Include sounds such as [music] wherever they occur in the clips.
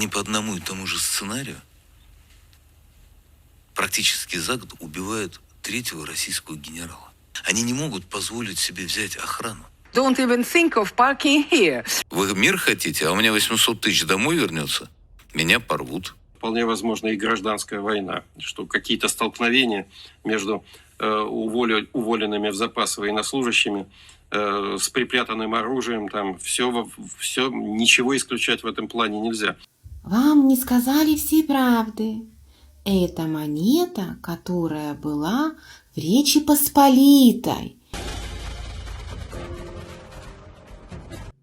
Они по одному и тому же сценарию практически за год убивают третьего российского генерала. Они не могут позволить себе взять охрану. Don't even think of parking here. Вы мир хотите, а у меня 800 тысяч домой вернется? Меня порвут. Вполне возможно и гражданская война, что какие-то столкновения между э, уволя- уволенными в запас военнослужащими э, с припрятанным оружием, там все, все, ничего исключать в этом плане нельзя. Вам не сказали всей правды. Это монета, которая была в Речи Посполитой.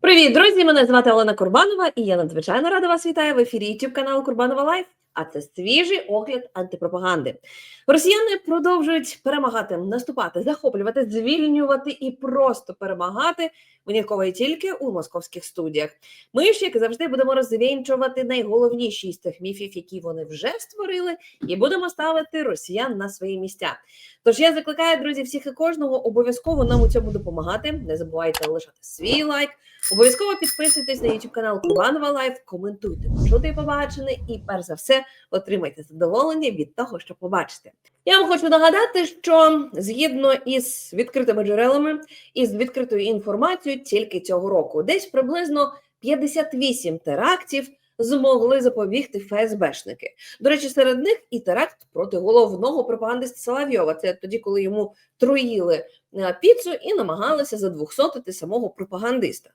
Привіт, друзі! Мене звати Олена Курбанова, і я надзвичайно рада вас вітаю в ефірі YouTube каналу Курбанова Лайф. А це свіжий огляд антипропаганди. Росіяни продовжують перемагати, наступати, захоплювати, звільнювати і просто перемагати винятково і тільки у московських студіях. Ми ж, як завжди, будемо розвінчувати найголовніші з тих міфів, які вони вже створили, і будемо ставити росіян на свої місця. Тож я закликаю, друзі, всіх і кожного обов'язково нам у цьому допомагати. Не забувайте лишати свій лайк. Обов'язково підписуйтесь на YouTube канал Курбанова Лайф, коментуйте, почути і побачене, і перш за все отримайте задоволення від того, що побачите. Я вам хочу нагадати, що згідно із відкритими джерелами і з відкритою інформацією, тільки цього року десь приблизно 58 терактів змогли запобігти ФСБшники. До речі, серед них і теракт проти головного пропагандиста Соловйова. Це тоді, коли йому труїли е, піцу і намагалися задвухсотити самого пропагандиста.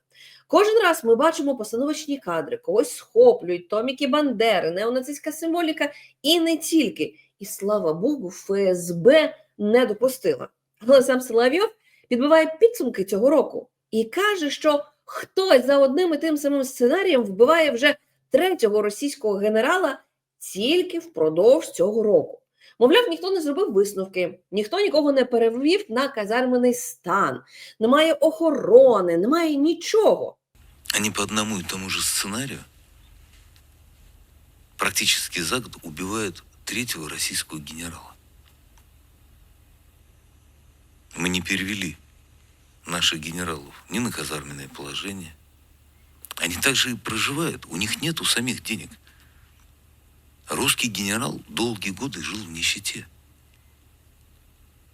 Кожен раз ми бачимо постановочні кадри, когось схоплюють, томіки Бандери, неонацистська символіка і не тільки. І слава Богу, ФСБ не допустила. Але сам Соловйов підбиває підсумки цього року і каже, що хтось за одним і тим самим сценарієм вбиває вже третього російського генерала тільки впродовж цього року. Мовляв, ніхто не зробив висновки, ніхто нікого не перевів на казармений стан, немає охорони, немає нічого. Они по одному и тому же сценарию практически за год убивают третьего российского генерала. Мы не перевели наших генералов ни на казарменное положение. Они также и проживают, у них нет у самих денег. Русский генерал долгие годы жил в нищете.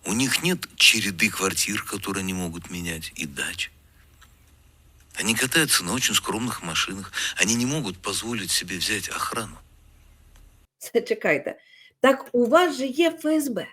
У них нет череды квартир, которые они могут менять, и дач. Они катаются на очень скромных машинах. Они не могут позволить себе взять охрану. [laughs] Це чекайте. Так у вас же є ФСБ.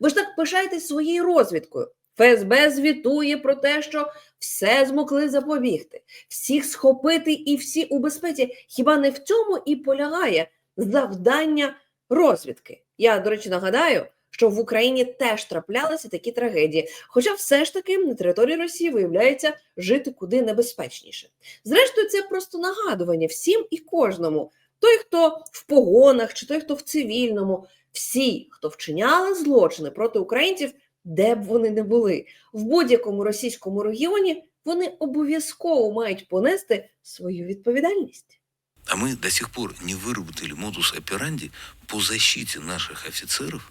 Ви ж так пишаєтесь своєю розвідкою. ФСБ звітує про те, що все змогли запобігти, всіх схопити і всі у безпеці. Хіба не в цьому і полягає завдання розвідки? Я, до речі, нагадаю, що в Україні теж траплялися такі трагедії. Хоча все ж таки на території Росії виявляється жити куди небезпечніше. Зрештою, це просто нагадування всім і кожному. Той, хто в погонах, чи той, хто в цивільному, всі, хто вчиняли злочини проти українців, де б вони не були, в будь-якому російському регіоні, вони обов'язково мають понести свою відповідальність. А мы до сих пор не выработали модус операнди по защите наших офицеров,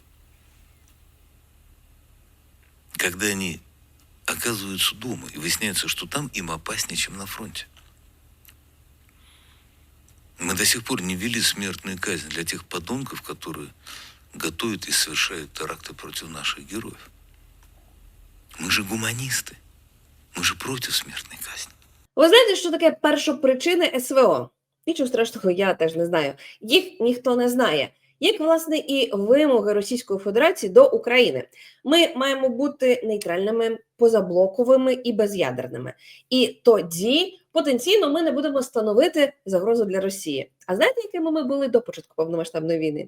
когда они оказываются дома и выясняется, что там им опаснее, чем на фронте. Мы до сих пор не ввели смертную казнь для тех подонков, которые готовят и совершают теракты против наших героев. Мы же гуманисты. Мы же против смертной казни. Ви знаєте, що таке першопричини СВО? Нічого страшного, я теж не знаю. Їх ніхто не знає. Як, власне, і вимоги Російської Федерації до України. Ми маємо бути нейтральними, позаблоковими і без'ядерними. І тоді потенційно ми не будемо становити загрозу для Росії. А знаєте, якими ми були до початку повномасштабної війни?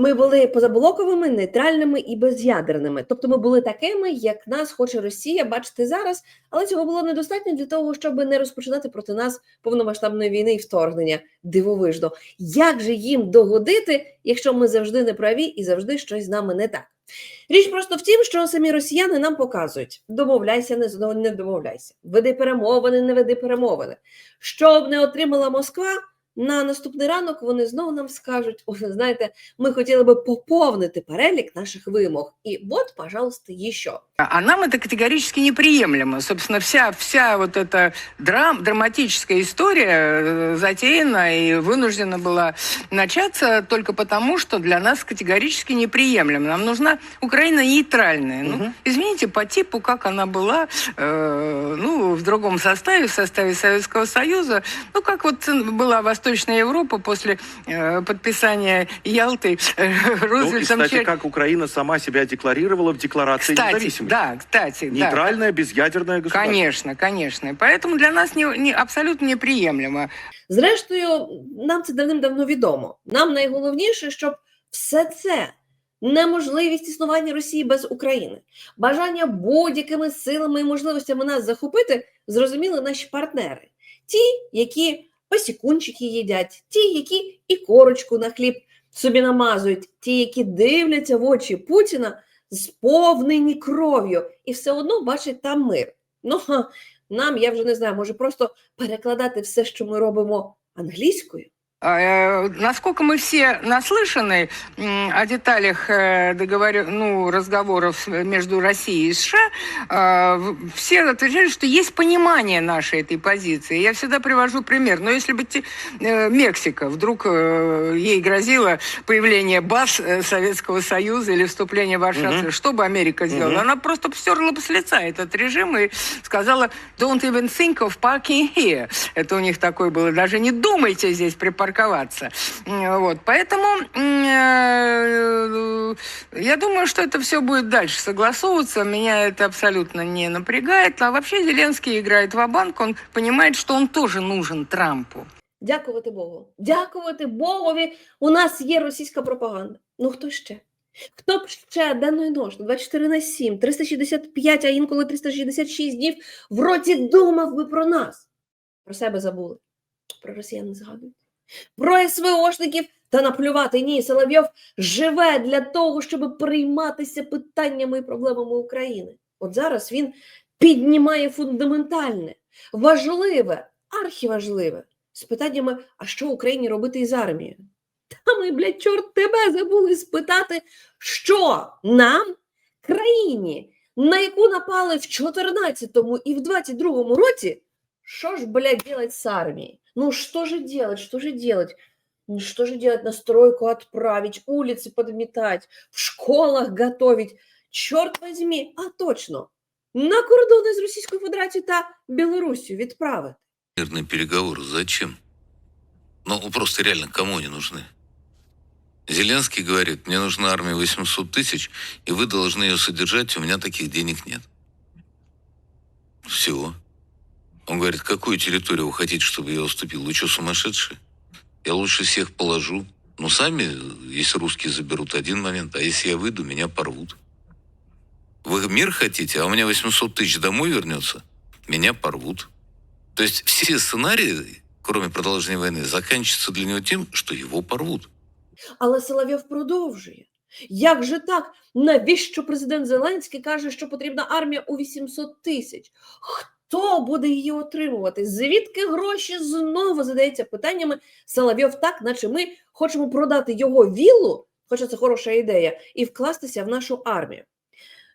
Ми були позаблоковими, нейтральними і без'ядерними. Тобто ми були такими, як нас хоче Росія бачити зараз, але цього було недостатньо для того, щоб не розпочинати проти нас повномасштабної війни і вторгнення дивовижно. Як же їм догодити, якщо ми завжди не праві і завжди щось з нами не так? Річ просто в тім, що самі росіяни нам показують: домовляйся, не не домовляйся, веди перемовини, не веди перемовини. Що б не отримала Москва, на наступний ранок вони знову нам скажуть: «Ой, знаєте, ми хотіли би поповнити перелік наших вимог. І от, пожалуйста, еще. А нам это категорически неприемлемо. Собственно, вся, вся вот эта драм, драматическая история э, затеяна и вынуждена была начаться только потому, что для нас категорически неприемлемо. Нам нужна Украина нейтральная. Ну, Мгм. извините, по типу, как она была, э, ну, в другом составе, в составе Советского Союза, ну, как вот была Восточная Европа после э, подписания Ялты э, Ну, и, Рузвельтом. [laughs] кстати, Чер- как Украина сама себя декларировала в Декларации Кстати, независимости. да, кстати, да. Нейтральное, безъядерное государство. Конечно, конечно. И Поэтому для нас не, не- абсолютно неприемлемо. Зрештою, нам це давним-давно відомо. Нам найголовніше, щоб все це неможливість існування Росії без України, бажання будь-якими силами і можливостями нас захопити, зрозуміли наші партнери. Ті, які посікунчики їдять, ті, які і корочку на хліб собі намазують, ті, які дивляться в очі Путіна, сповнені кров'ю, і все одно бачать там мир. Ну, нам, я вже не знаю, може просто перекладати все, що ми робимо англійською. А, э, Насколько мы все наслышаны о деталях э, договорю- ну, разговоров между Россией и США, э, все отвечают, что есть понимание нашей этой позиции. Я всегда привожу пример. Но если бы те- Мексика вдруг ей грозило появление баз Советского Союза или вступление в Варшавскую, Мгм. что бы Америка сделала? Мгм. Она просто стерла бы с лица этот режим и сказала, don't even think of parking here. Это у них такое было, даже не думайте здесь припарковаться. М, Вот, поэтому м, э, я думаю, что это все будет дальше согласовываться. Меня это абсолютно не напрягает. А вообще Зеленский играет в банк он понимает, что он тоже нужен Трампу. Дякувати Богу. Дякувати Богові. У нас є російська пропаганда. Ну хто ще? Хто б ще денно і ночно, 24 на 7, 365, а інколи 366 днів в роті думав би про нас. Про себе забули. Про росіян не згадують. Про СВОшників та наплювати. Ні, Соловйов живе для того, щоб прийматися питаннями і проблемами України. От зараз він піднімає фундаментальне, важливе, архіважливе з питаннями, а що Україні робити із армією? Та ми, блядь, чорт тебе забули спитати, що нам, країні, на яку напали в 14-му і в 22-му році, що ж, блядь, делать с армией? Ну, что же делать, что же делать? Ну, что же делать? На стройку отправить, улицы подметать, в школах готовить. Черт возьми, а точно, на кордони з Російською Федерацією та Білоруссю відправити. Мирные переговоры зачем? Ну, просто реально, кому они нужны? Зеленский говорит, мне нужна армия 800 тысяч, и вы должны ее содержать, у меня таких денег нет. Все. Он говорит, какую территорию вы хотите, чтобы я уступил? Вы что, сумасшедшие? Я лучше всех положу. Ну, сами, если русские заберут один момент, а если я выйду, меня порвут. Вы мир хотите, а у меня 800 тысяч домой вернется, меня порвут. То есть все сценарии, кроме продолжения войны, заканчиваются для него тем, что его порвут. Але Соловйов продовжує. Як же так? Навіщо президент Зеленський каже, що потрібна армія у 800 тисяч? Хто Буде її отримувати? Звідки гроші знову задається питаннями Соловйов так, наче ми хочемо продати його віллу, хоча це хороша ідея, і вкластися в нашу армію.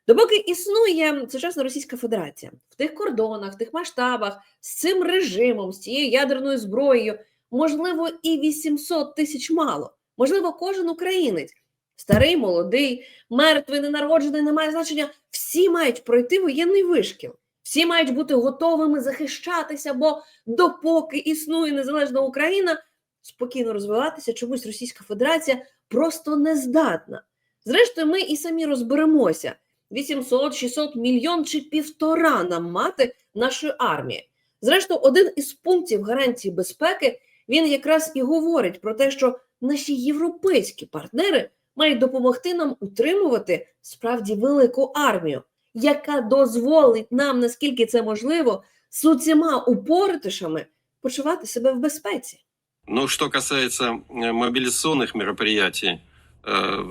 Допоки існує сучасна Російська Федерація в тих кордонах, в тих масштабах, з цим режимом, з цією ядерною зброєю, можливо, і 800 тисяч мало. Можливо, кожен українець, старий, молодий, мертвий, ненароджений, не має значення. Всі мають пройти воєнний вишкіл. Всі мають бути готовими захищатися, бо допоки існує незалежна Україна, спокійно розвиватися, чомусь Російська Федерація просто не здатна. Зрештою, ми і самі розберемося: 800, 600, мільйон чи півтора нам мати нашої армії. Зрештою, один із пунктів гарантії безпеки він якраз і говорить про те, що наші європейські партнери мають допомогти нам утримувати справді велику армію, яка дозволить нам, наскільки це можливо, з усіма упоритишами почувати себе в безпеці. Ну, что касается э, мобилизационных мероприятий э,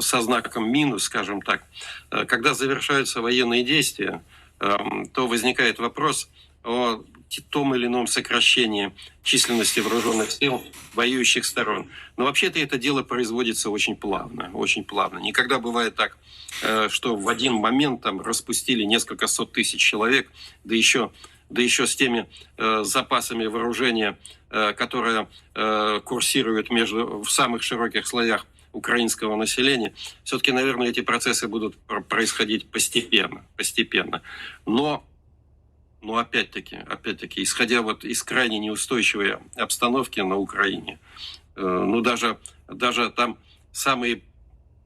со знаком минус, скажем так, э, когда завершаются военные действия, эм, то возникает вопрос о те- том или ином сокращении численности вооруженных сил воюющих сторон. Но вообще-то это дело производится очень плавно, очень плавно. Никогда бывает так, э, что в один момент там распустили несколько сот тысяч человек, да еще, да еще с теми э, запасами вооружения, э, которые э, курсируют между, в самых широких слоях украинского населения. Все-таки, наверное, эти процессы будут пр- происходить постепенно, постепенно. Но но опять-таки, опять-таки, исходя вот из крайне неустойчивой обстановки на Украине, э, ну даже, даже там самые,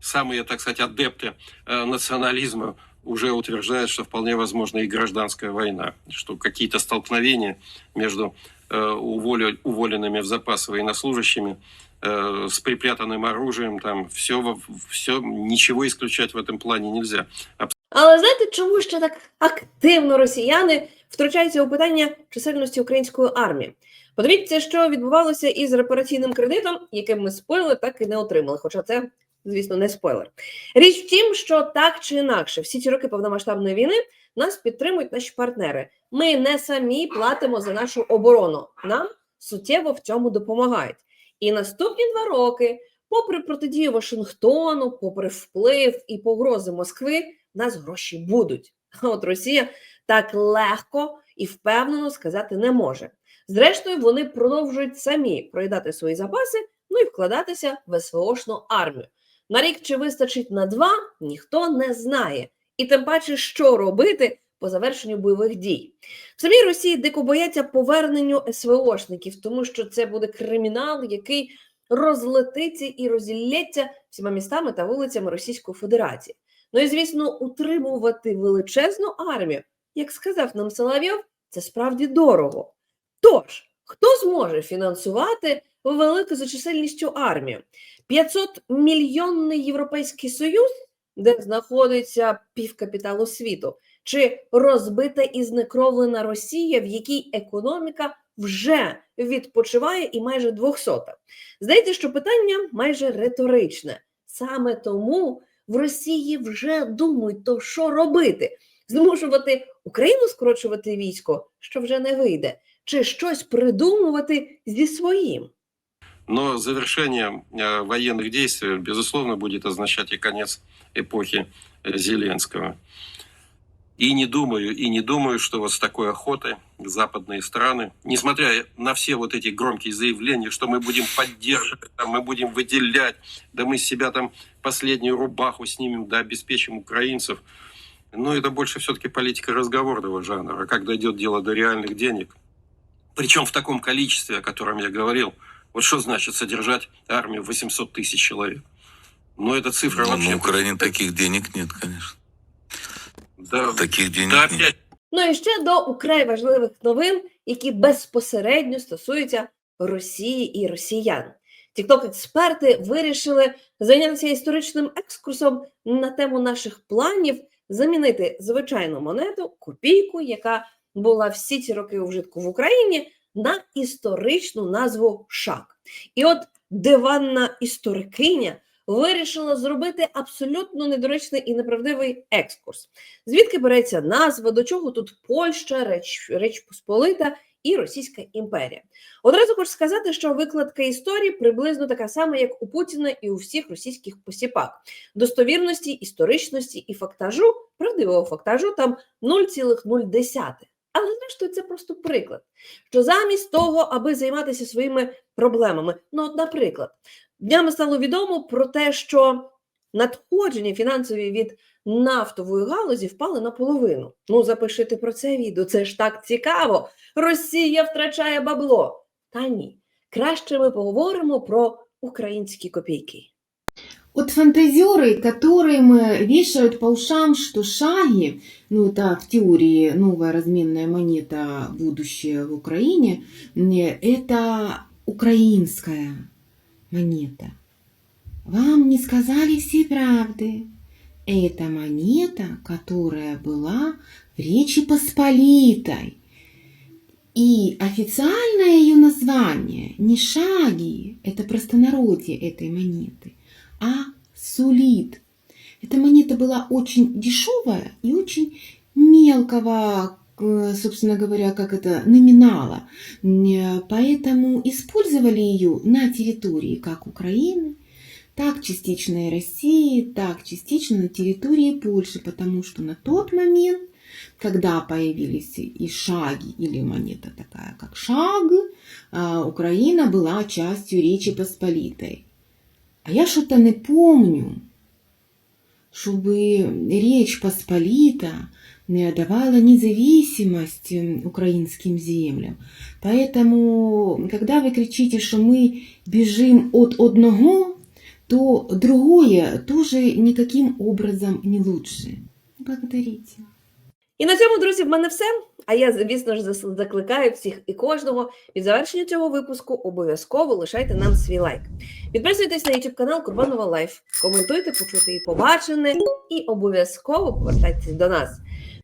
самые, так сказать, адепты э, национализма уже утверждают, что вполне возможна и гражданская война, что какие-то столкновения между э, уволя- уволенными в запас военнослужащими э, с припрятанным оружием, там все, все, ничего исключать в этом плане нельзя. Але знаєте, чому ще так активно росіяни втручаються у питання чисельності української армії? Подивіться, що відбувалося із репараційним кредитом, яким ми спойлер так і не отримали. Хоча це, звісно, не спойлер. Річ в тім, що так чи інакше, всі ці роки повномасштабної війни нас підтримують наші партнери. Ми не самі платимо за нашу оборону. Нам суттєво в цьому допомагають. І наступні два роки, попри протидію Вашингтону, попри вплив і погрози Москви, в нас гроші будуть. [laughs] От Росія так легко і впевнено сказати не може. Зрештою, вони продовжують самі проїдати свої запаси, ну і вкладатися в СВОшну армію. На рік чи вистачить на два, ніхто не знає. І тим паче, що робити по завершенню бойових дій. В самій Росії дико бояться поверненню СВОшників, тому що це буде кримінал, який розлетиться і розілється всіма містами та вулицями Російської Федерації. Ну і звісно, утримувати величезну армію, як сказав нам Соловйов, це справді дорого. Тож, хто зможе фінансувати велику за чисельністю армію? 500 мільйонний Європейський Союз, де знаходиться півкапіталу світу, чи розбита і знекровлена Росія, в якій економіка вже відпочиває і майже 200. Здається, що питання майже риторичне. Саме тому в Росії вже думають, то що робити? Змушувати Україну скорочувати військо, що вже не вийде, чи щось придумувати зі своїм. Но завершение э, военных действий, безусловно, будет означать и конец эпохи э, Зеленского. И не думаю, и не думаю, что вот с такой охотой западные страны, несмотря на все вот эти громкие заявления, что мы будем поддерживать, там, мы будем выделять, да мы с себя там последнюю рубаху снимем, да обеспечим украинцев, но это больше все-таки политика разговорного жанра. А когда идет дело до реальных денег, причем в таком количестве, о котором я говорил, вот что значит содержать армию 800 тысяч человек? Ну, эта цифра Ну, вообще... на Украине таких денег нет, конечно. Да, Таких денег да нет. Ну і ще до украй важливих новин, які безпосередньо стосуються Росії і росіян. Тікток-експерти вирішили зайнятися історичним екскурсом на тему наших планів замінити звичайну монету, копійку, яка була всі ці роки у вжитку в Україні, на історичну назву шак. І от диванна історикиня вирішила зробити абсолютно недоречний і неправдивий екскурс. Звідки береться назва, до чого тут Польща, Реч, Реч Посполита і Російська імперія? Одразу хочу сказати, що викладка історії приблизно така сама, як у Путіна і у всіх російських посіпак. Достовірності, історичності і фактажу, правдивого фактажу там 0,0. Але зрештою це просто приклад. Що замість того, аби займатися своїми проблемами, ну, от, наприклад, днями стало відомо про те, що надходження фінансові від нафтової галузі впали наполовину. Ну, запишите про це відео, це ж так цікаво. Росія втрачає бабло. Та ні. Краще ми поговоримо про українські копійки. Вот фантазеры, которым э, вешают по ушам, что шаги, ну это в теории новая разменная монета будущее в Украине, э, это украинская монета. Вам не сказали все правды. Это монета, которая была в Речи Посполитой. И официальное ее название не шаги, это простонародье этой монеты, а сулит. Эта монета была очень дешевая и очень мелкого собственно говоря, как это, номинала. Э, Поэтому использовали ее на территории как Украины, так частично и России, так частично на территории Польши, потому что на тот момент, когда появились и шаги, или монета такая, как шаг, а, Украина была частью Речи Посполитой. А я что-то не помню, чтобы Речь Посполита не давала независимость м, украинским землям. Поэтому, когда вы кричите, что мы бежим от одного, то другое тоже никаким образом не лучше. Благодарите. І на цьому, друзі, в мене все. А я, звісно ж, зас- закликаю всіх і кожного від завершення цього випуску обов'язково лишайте нам свій лайк. Підписуйтесь на YouTube канал Курбанова Лайф, коментуйте, почути і побачене, і обов'язково повертайтеся до нас.